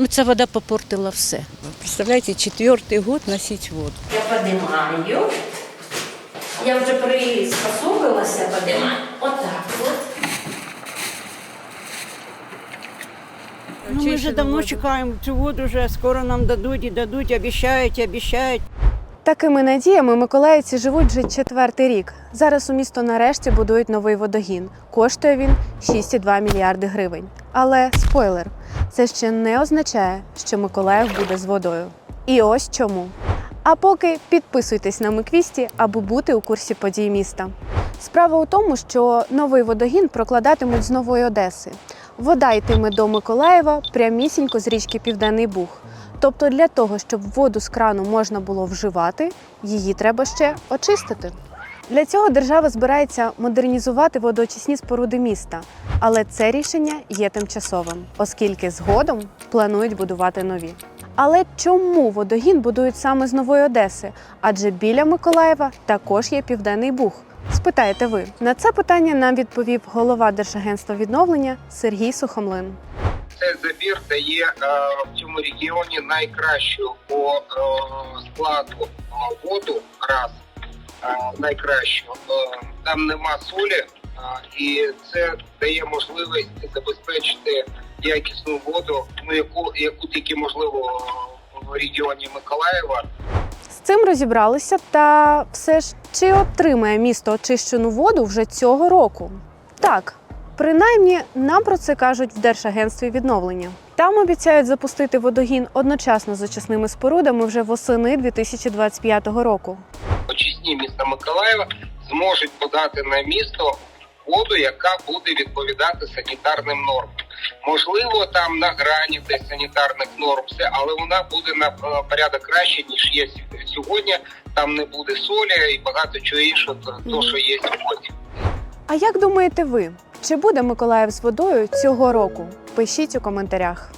Ну, ця вода попортила все. Представляєте, четвертий год носить воду. Я піднімаю, Я вже приспособилася піднімаю. Отак от. Ну, ми вже давно чекаємо цю воду, вже скоро нам дадуть і дадуть, обіцяють, обіцяють. Такими надіями миколаївці живуть вже четвертий рік. Зараз у місто нарешті будують новий водогін. Коштує він 6,2 мільярди гривень. Але спойлер, це ще не означає, що Миколаїв буде з водою. І ось чому. А поки підписуйтесь на Миквісті, аби бути у курсі подій міста. Справа у тому, що новий водогін прокладатимуть з нової Одеси. Вода йтиме до Миколаєва прямісінько з річки Південний Буг. Тобто для того, щоб воду з крану можна було вживати, її треба ще очистити. Для цього держава збирається модернізувати водоочисні споруди міста, але це рішення є тимчасовим, оскільки згодом планують будувати нові. Але чому водогін будують саме з Нової Одеси? Адже біля Миколаєва також є Південний Буг. Спитаєте ви на це питання нам відповів голова Держагентства відновлення Сергій Сухомлин. Цей забір дає е, в цьому регіоні найкращу по е, складу е, воду раз найкращу. Там нема солі, і це дає можливість забезпечити якісну воду, ну яку яку тільки можливо в регіоні Миколаєва. З цим розібралися, та все ж чи отримає місто очищену воду вже цього року? Так, принаймні нам про це кажуть в Держагентстві відновлення. Там обіцяють запустити водогін одночасно з очисними спорудами вже восени 2025 року. очисні міста Миколаєва зможуть подати на місто воду, яка буде відповідати санітарним нормам. Можливо, там на грані десь санітарних норм, все, але вона буде на е, порядок краще ніж є сьогодні. Там не буде солі і багато чого іншого, то, то що є сьогодні. А як думаєте ви, чи буде Миколаїв з водою цього року? Пишіть у коментарях.